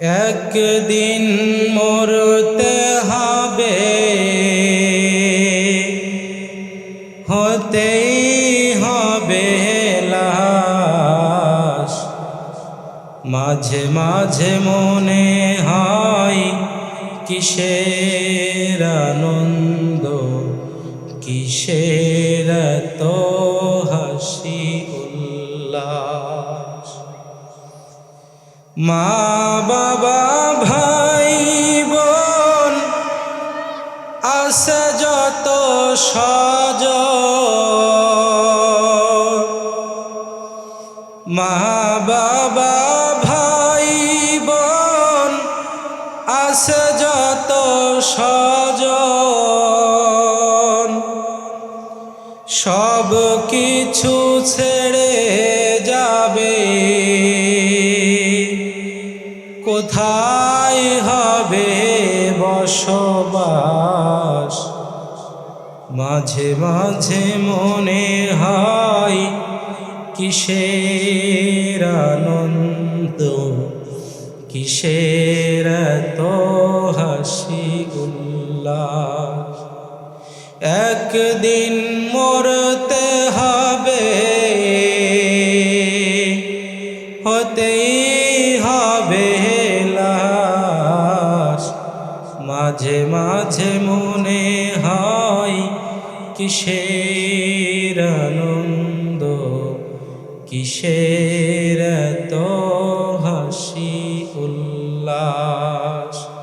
একদিন মরতে হবে। হতেই হবে লাশ। মাঝে মাঝে মনে হয় কিসের আনন্দ কিসের তো মা বাবা, ভাই বোন আসে যত সজ মা বাবা, ভাই বোন আসে যত সজ সব কিছু ছেড়ে কোথায় হবে বসবাস? মাঝে মাঝে মনে হয় কিসের আনন্দ, কিসের তো হাসি উল্লাস? একদিন মরতে হবে মাঝে মাঝে মনে হয় কিসের আনন্দ কিসের